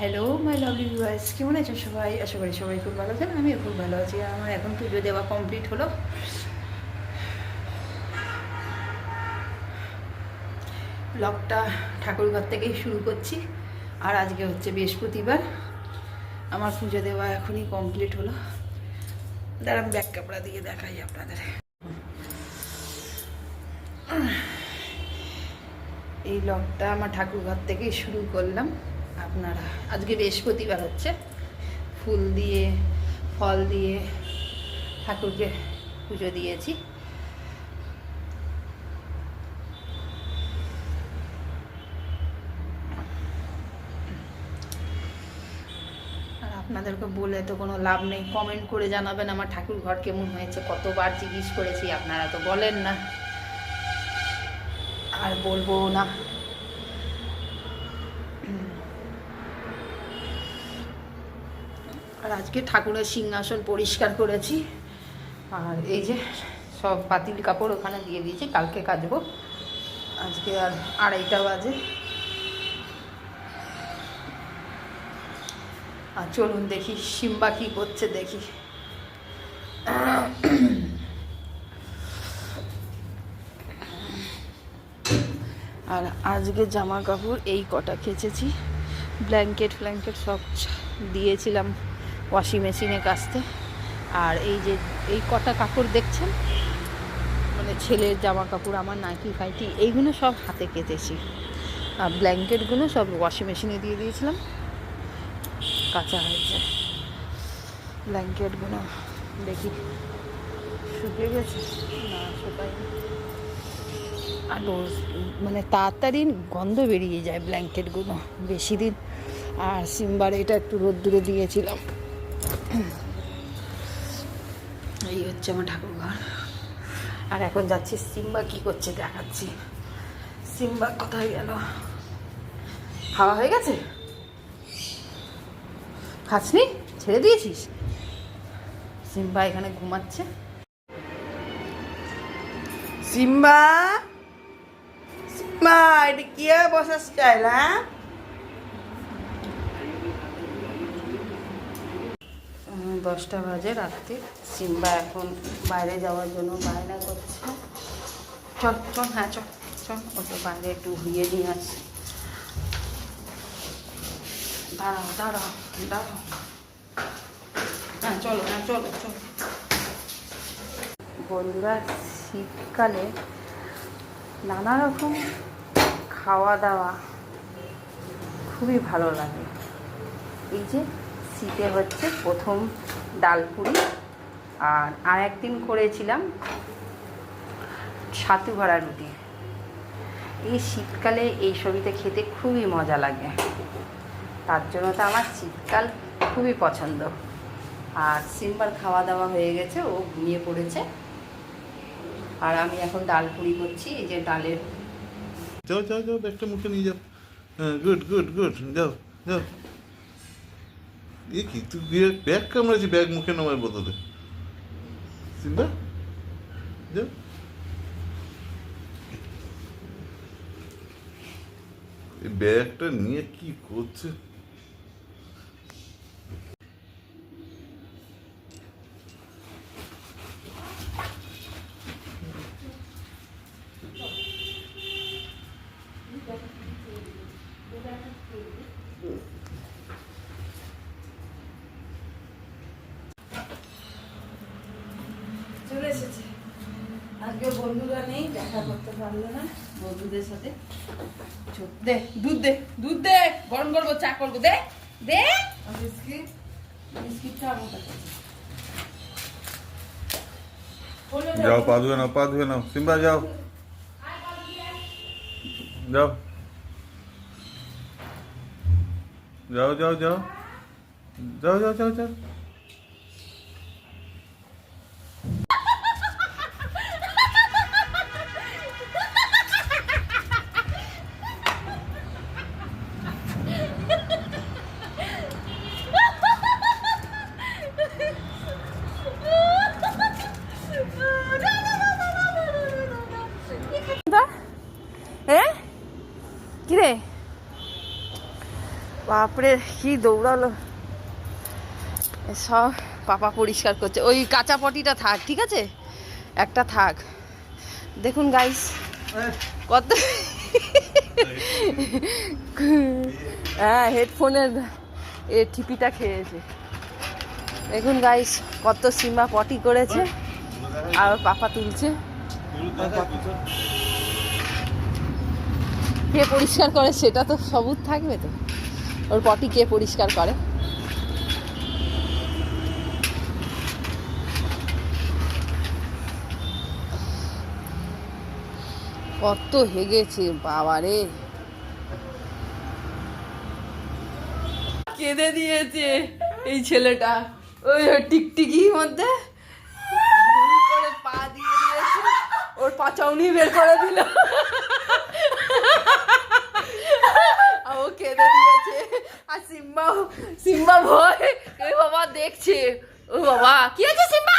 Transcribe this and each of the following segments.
Hello my lovely viewers কেমন আছো সবাই? আশা করি সবাই খুব ভালো আছেন, আমিও খুব ভালো আছি। আমার এখন পুজো দেওয়া কমপ্লিট হলো। ব্লগটা ঠাকুরঘর থেকেই শুরু করছি। আর আজকে হচ্ছে বৃহস্পতিবার। আমার পুজো দেওয়া এখনই কমপ্লিট হলো। দাঁড়ান ব্যাক কাপড়া দিয়ে দেখাই আপনাদের। এই ব্লগটা আমার ঠাকুরঘর থেকেই শুরু করলাম। আপনারা আজকে বৃহস্পতিবার হচ্ছে। ফুল দিয়ে, ফল দিয়ে ঠাকুরকে পুজো দিয়েছি। আর আপনাদেরকে বলে তো কোনো লাভ নেই। কমেন্ট করে জানাবেন আমার ঠাকুর ঘর কেমন হয়েছে। কতবার জিজ্ঞেস করেছি, আপনারা তো বলেন না। আর বলব না। আর আজকে ঠাকুরের সিংহাসন পরিষ্কার করেছি। আর এই যে সব পাতিল কাপড় ওখানে দিয়ে দিয়েছি, কালকে কাচবো। আজকে আর আড়াইটা বাজে। আর চলুন দেখি সিম্বা কি করছে, দেখি। আর আজকে জামা কাপড় এই কটা কেচেছি। ব্ল্যাঙ্কেট, ফ্ল্যাঙ্কেট সব দিয়েছিলাম। ওয়াশিং মেশিনে কাচতে আর এই যে, এই কটা কাপড় দেখছেন? মানে ছেলের জামা কাপড় আমার নাইটি ফাইটি এইগুলো সব হাতে কেটেছি। আর ব্ল্যাঙ্কেটগুলো সব ওয়াশিং মেশিনে দিয়ে দিয়েছিলাম। কাঁচা হয়েছে। ব্ল্যাঙ্কেটগুলো দেখি। শুকিয়ে গেছে? না, শুকায়নি। আর রোজ- মানে তাড়াতাড়ি গন্ধ বেরিয়ে যায় ব্ল্যাঙ্কেটগুলো বেশি দিন। আর সিম্বার এটা একটু রোদ্দুরে দিয়েছিলাম। এই হচ্ছে আমার ঠাকুর ঘর। আর এখন যাচ্ছি সিম্বা কি করছে দেখাচ্ছি। সিম্বা কোথায় গেল? খাওয়া হয়ে গেছে? খাসনি? ছেড়ে দিয়েছিস? সিম্বা এখানে ঘুমাচ্ছে। সিম্বা? সিম্বা, এটা কি বসাস চাইলা দশটা বাজে রাত্রি। সিম্বা এখন বাইরে যাওয়ার জন্য বায়না করছে। চল চল হ্যাঁ চল চল, ওকে বাইরে একটু ঘুরিয়ে নিয়ে আসি। দাঁড়াও দাঁড়াও দাঁড়াও। হ্যাঁ চলো হ্যাঁ চলো চলো। বন্ধুরা, শীতকালে নানা রকম খাওয়া দাওয়া খুবই ভালো লাগে। এই যে শীতে হচ্ছে প্রথম ডাল পুরি। আর আর একদিন করেছিলাম ছাতু ভরা রুটি। এই শীতকালে এই সবিতে খেতে খুবই মজা লাগে। তার জন্য তো আমার শীতকাল খুবই পছন্দ। আর সিম্বার খাওয়া দাওয়া হয়ে গেছে, ও ঘুমিয়ে পড়েছে। আর আমি এখন ডাল পুরি করছি, এই যে ডালের যাও যাও যাও, ব্যাগটা মুখে নিয়ে যাও। গুড গুড গুড যাও যাও। কি তুই ব্যাগ কামড়াচ্ছি ব্যাগ মুখে নামার বদলে। চিন্তা এই ব্যাগটা নিয়ে কি করছে চলে এসেছে আজকে বন্ধুরা নেই দেখা করতে পারল না। বন্ধুদের সাথে। চুপ, দে দুধ দে দুধ দে গরম করব চা করব। দে দে। বিস্কিট? বিস্কিটটা আমার কাছে আছে। বলে দে, যাও পা ধুয়ে নাও পা ধুয়ে নাও। সিম্বা যাও। যাও। যাও যাও যাও। যাও যাও যাও যাও। বাপরে, কি দৌড়ালো। সব পাপা পরিষ্কার করছে। ওই কাঁচা পটিটা থাক, ঠিক আছে? একটা থাক। দেখুন গাইস কত হ্যাঁ হেডফোনের এ ঠিপিটা খেয়েছে। দেখুন গাইস কত সীমা পটি করেছে। আর পাপা তুলছে। কে পরিষ্কার করে, সেটা তো সবুজ থাকবে তো। ওর পটি কে পরিষ্কার করে? কত হেগেছে, বাবারে। কেঁদে দিয়েছে এই ছেলেটা। ওই টিকটিকির মধ্যে করে পা দিয়ে দিয়েছে। ওর পাচাউনি বের করে দিল আর ও কেঁদে দিয়েছে আর সিম্বা সিম্বা ভয়। এ বাবা দেখছে। ও বাবা কি আছে সিম্বা?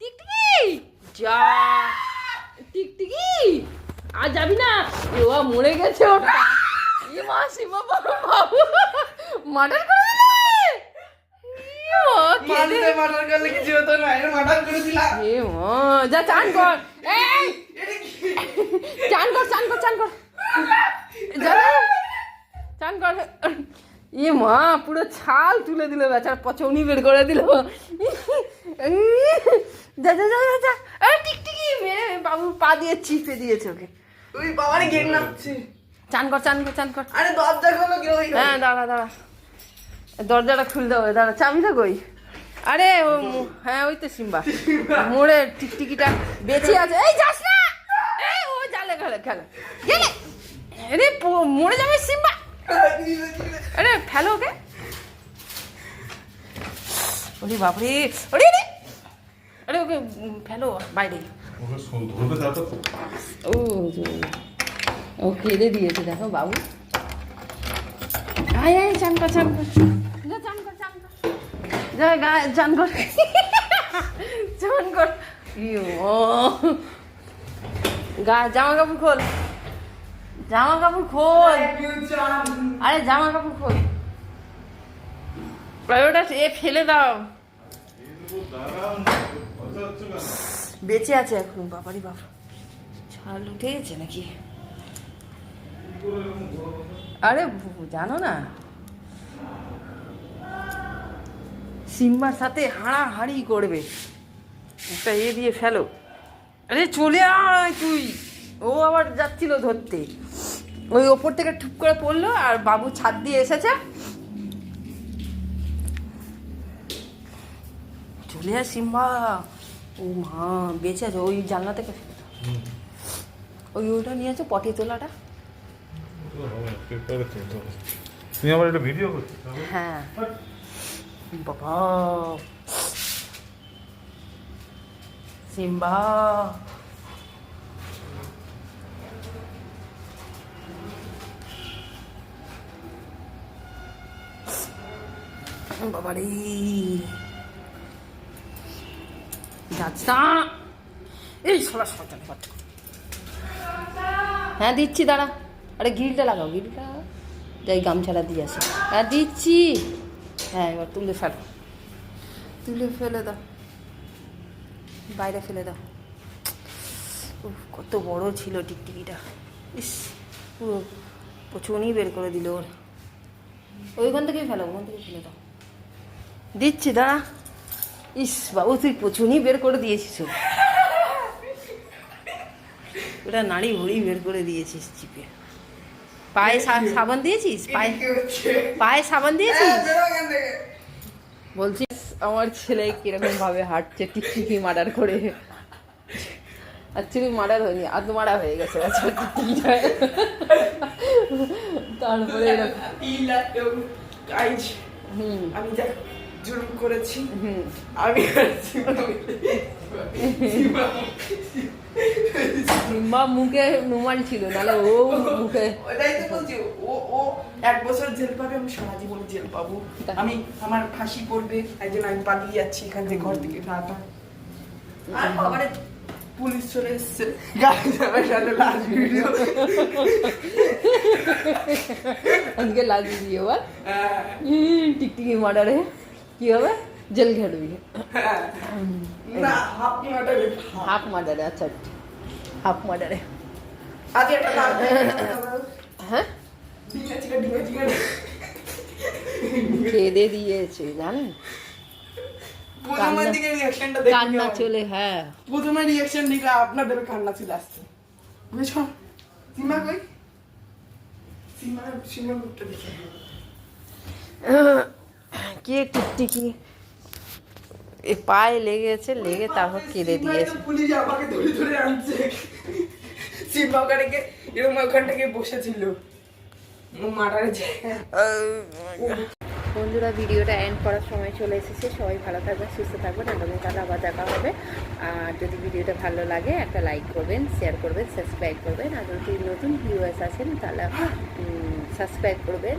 টিকটিকি? যা। টিকটিকি? আর যাবি না? এ বাবা মরে গেছে ওটা। এ মা সিম্বা বাবা বাবু। মার্ডার করে দিলে? কেঁদে- মাটিতে মাটার করলে? কিছু হতো না এটা মাটার করে দিলাম এ মা, যা চান কর। এই! চান কর চান কর চান কর। যা, চান কর। এ মা পুরো ছাল তুলে দিল বেচার পচৌনি বের করে দিল। যা যা যা যা, যা। টিকটিকি মেরে বাবু পা দিয়ে চিপে দিয়েছে ওকে। ওই বাবারে গেট নামছে। চান কর চান কর চান কর। আরে দরজা খোলো কেউ হ্যাঁ দাঁড়া দাঁড়া। দরজাটা খুলতে হবে দাঁড়া চাবিটা কই? আরে ও হ্যাঁ ওই তো সিম্বা। মোড়ে টিকটিকিটা বেঁচে আছে। এই যাস না! এই ও জালে খেলে খেলে গেলে। আরে মরে যাবে সিম্বা। আরে ফেলো ওকে ওরে বাপরে ওরে রে আরে ওকে ফেলো বাইরে ও ও দিয়েছে দেখো বাবু আয় আয় চান কর চান কর যা গা জামা কাপড় খোল জামা কাপড় খোল। আরে জামা কাপড় খোল আরে ওটা এ ফেলে দাও। বেঁচে আছে এখন বাবারি বাবা। ছাল উঠে গেছে নাকি? আরে জানো না? সিম্বার সাথে হাড়াহাড়ি করবে। একটা এ দিয়ে ফেলো। আরে চলে আয় তুই। ও আবার যাচ্ছিল ধরতে। ওই ওপর থেকে ঠুপ করে পড়ল আর বাবু ছাদ দিয়ে এসেছে। চলে আয় সিম্বা। ও মা বেঁচে আছে ওই জানলা থেকে। ওই ওইটা নিয়ে আছে পটি তোলাটা। তুমি আবার একটা ভিডিও করছিস হ্যাঁ। বাবা। সিম্বা। বাবা রে এই সরা সরা হ্যাঁ দিচ্ছি দাঁড়া। আরে গিলটা লাগাও গিলটা যাই গামছাটা দিয়ে আসি। হ্যাঁ দিচ্ছি। হ্যাঁ এবার তুলে ফেলো। তুলে ফেলে দাও। বাইরে ফেলে দাও। উফ, কত বড় ছিল টিকটিকিটা। ইস পুরো প্রচুরই বের করে দিল ওর। ওইখান থেকেই ফেলো ওখান থেকে ফেলে দাও। দিচ্ছি দাঁড়া ইস বাবু তুই প্রচুরই বের করে দিয়েছিস। ওটা নাড়ি ভুড়ি বের করে দিয়েছিস চিপে পায়ে সাবান দিয়েছিস পায়ে পায়ে সাবান দিয়েছিস হ্যাঁ। বলছিস আমার ছেলে কীরকম ভাবে হাঁটছে টিকটিকি মার্ডার করে অ্যাকচুয়ালি মার্ডার হয়নি আধ মারা হয়ে গেছে আচ্ছা তারপরে হুম আমি জুলুম করেছি। আমি বা মুখে নুমাল ছিল নাহলে ও মুখে ওটাই তো বলছি ও ও এক বছর জেল পাবে আমি সারা জীবন জেল পাবো। আমি আমার ফাঁসি পড়বে জন্য আমি পালিয়ে যাচ্ছি এখান থেকে ঘর থেকে আর বাবারে পুলিশ চলে এসছে। গাড়ি যাবে সাথে লাস্ট ভিডিও আজকে লাস্ট ভিডিও হ্যাঁ। টিকটিকি মার্ডারে। কি হবে জেল ঘেটবি না হাফ মাটারে হাফ মার্ডারে আচ্ছা হাফ মার্ডারে আজ একটা নাম হ্যাঁ ডিঙা চিকা ডিঙা চিকা খেদে দিয়েছে জানেন প্রথমের কান্না- দিকে রিয়াকশনটা দেখে কান্না কেমন? চলে হ্যাঁ প্রথমে রিয়াকশন দিকে আপনাদের কান্না চলে আসছে বুঝছ সীমা কই সীমা সীমা মুখটা দেখে কে? এ পায়ে লেগেছে লেগে তারপর কেঁদে দিয়েছে। পুলিশ আমাকে ধরে ধরে আনছে। সীমা ওখানে এরকম ওখান থেকে বসেছিল। বন্ধুরা ভিডিওটা এন্ড করার সময় চলে এসেছে। সবাই ভালো থাকবেন সুস্থ থাকবেন আগামীকাল আবার দেখা হবে। আর যদি ভিডিওটা ভালো লাগে একটা লাইক করবেন শেয়ার করবেন সাবস্ক্রাইব করবেন। আর যদি নতুন ভিউয়ার্স আছেন তাহলে সাবস্ক্রাইব করবেন।